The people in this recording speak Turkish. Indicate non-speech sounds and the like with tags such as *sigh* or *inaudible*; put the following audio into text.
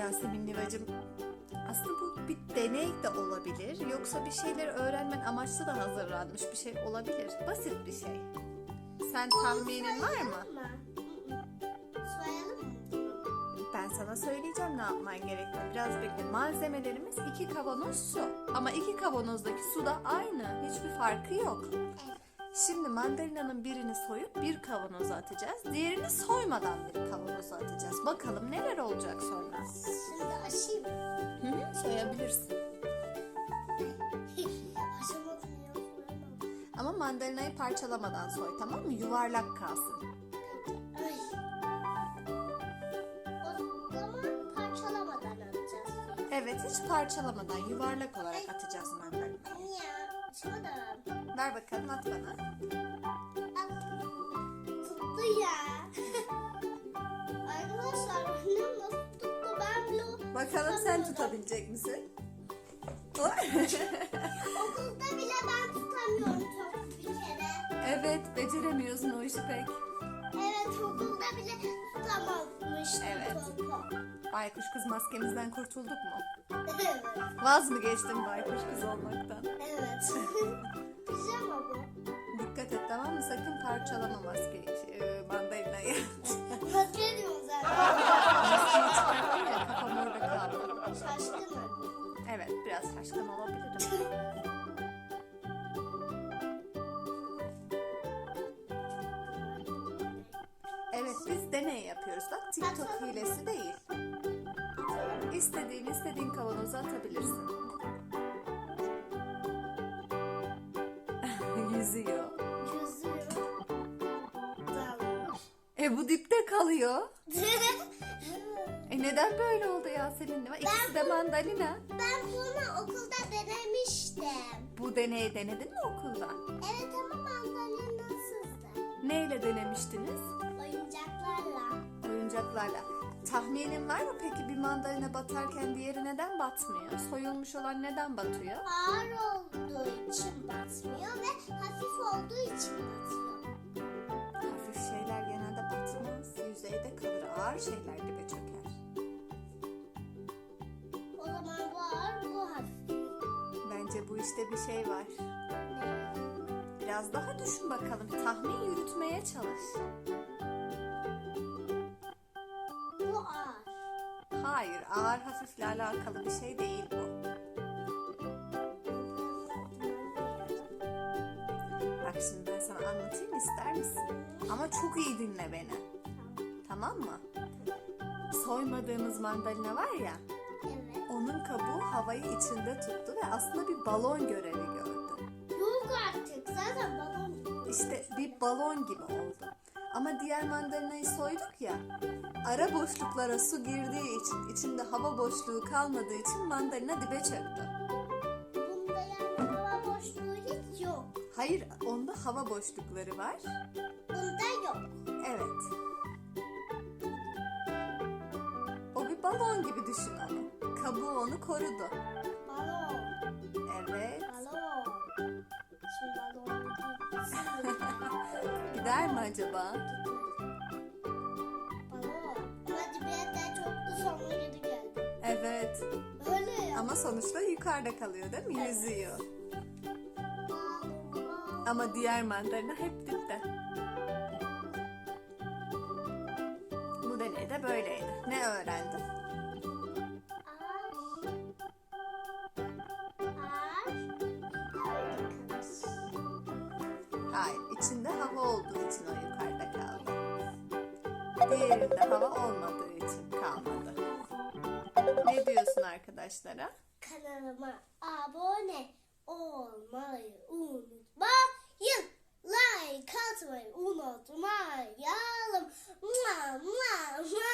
Yasemin Nivacım. Aslında bu bir deney de olabilir. Yoksa bir şeyleri öğrenmen amaçlı da hazırlanmış bir şey olabilir. Basit bir şey. Sen tahminin var mı? Ben sana söyleyeceğim ne yapman gerektiğini. Biraz bekle. Malzemelerimiz iki kavanoz su. Ama iki kavanozdaki su da aynı. Hiçbir farkı yok. Şimdi mandalinanın birini soyup bir kavanoza atacağız. Diğerini soymadan bir kavanoza atacağız. Bakalım neler olacak sonra. Şimdi aşayım. Hı hı, soyabilirsin. *laughs* Ama mandalinayı parçalamadan soy tamam mı? Yuvarlak kalsın. Ay. O zaman parçalamadan atacağız. Evet hiç parçalamadan yuvarlak olarak atacağız mandalinayı. Ver bakalım at bana. Tuttu ya. Arkadaşlar annem nasıl tuttu ben bile Bakalım sen tutabilecek misin? Oy. *laughs* okulda bile ben tutamıyorum topu bir kere. evet beceremiyorsun o işi pek. Evet okulda bile tutamamıştım Evet. topu. Baykuş kız maskemizden kurtulduk mu? *laughs* evet. Vaz mı geçtin baykuş kız olmaktan? Evet. *laughs* Dikkat et tamam mı? Sakın parçalama maskeyi, e, mandalinayı. Maske diyorum zaten. Maskeyi çıkarttın ya kafam orada kaldı. Şaşkınım. Evet biraz şaşkın olabilirim. Evet biz deney yapıyoruz. Bak TikTok hilesi değil. İstediğin istediğin kavanoza atabilirsin. *laughs* Yüzüyor. E bu dipte kalıyor. *laughs* E neden böyle oldu Yasemin? İkisi de mandalina. ben bunu okulda denemiştim. Bu deneyi denedin mi okulda? Evet ama mandalinasızdı. Neyle denemiştiniz? Oyuncaklarla. Oyuncaklarla. Tahminin var mı peki bir mandalina batarken diğeri neden batmıyor? Soyulmuş olan neden batıyor? Ağır olduğu Ağır şeyler dibe çöker. O zaman bu ağır, bu hafif. Bence bu işte bir şey var. Biraz daha düşün bakalım. Tahmin yürütmeye çalış. Bu ağır. Hayır, ağır hafifle alakalı bir şey değil bu. Bak şimdi ben sana anlatayım ister misin? Ama çok iyi dinle beni. Tamam mı? Soymadığımız mandalina var ya, Evet. onun kabuğu havayı içinde tuttu ve aslında bir balon görevi gördü. Yok artık. Zaten balon. İşte bir balon gibi oldu. Ama diğer mandalinayı soyduk ya, ara boşluklara su girdiği için, içinde hava boşluğu kalmadığı için mandalina dibe çöktü. Bunda yani hava boşluğu hiç yok. Hayır, onda hava boşlukları var. Bunda yok. Evet. Balon gibi düşün onu. Kabuğu onu korudu. Balon. Evet. Balon. Şimdi balon *laughs* Gider mi acaba? Balon. Ama dibe de çoktu sonra geri geldi. Evet. Öyle ya. Ama sonuçta yukarıda kalıyor değil mi? Yüzüyor. Balon. Ama diğer mandalina hep dipte. Bu deney de böyleydi. Ne öğrendin? Hayır, içinde hava olduğu için o yukarıda kaldı. Diğerinde hava olmadığı için kalmadı. Ne diyorsun arkadaşlara? Kanalıma abone olmayı unutmayın. Like atmayı unutmayalım. Mua, mua, mua.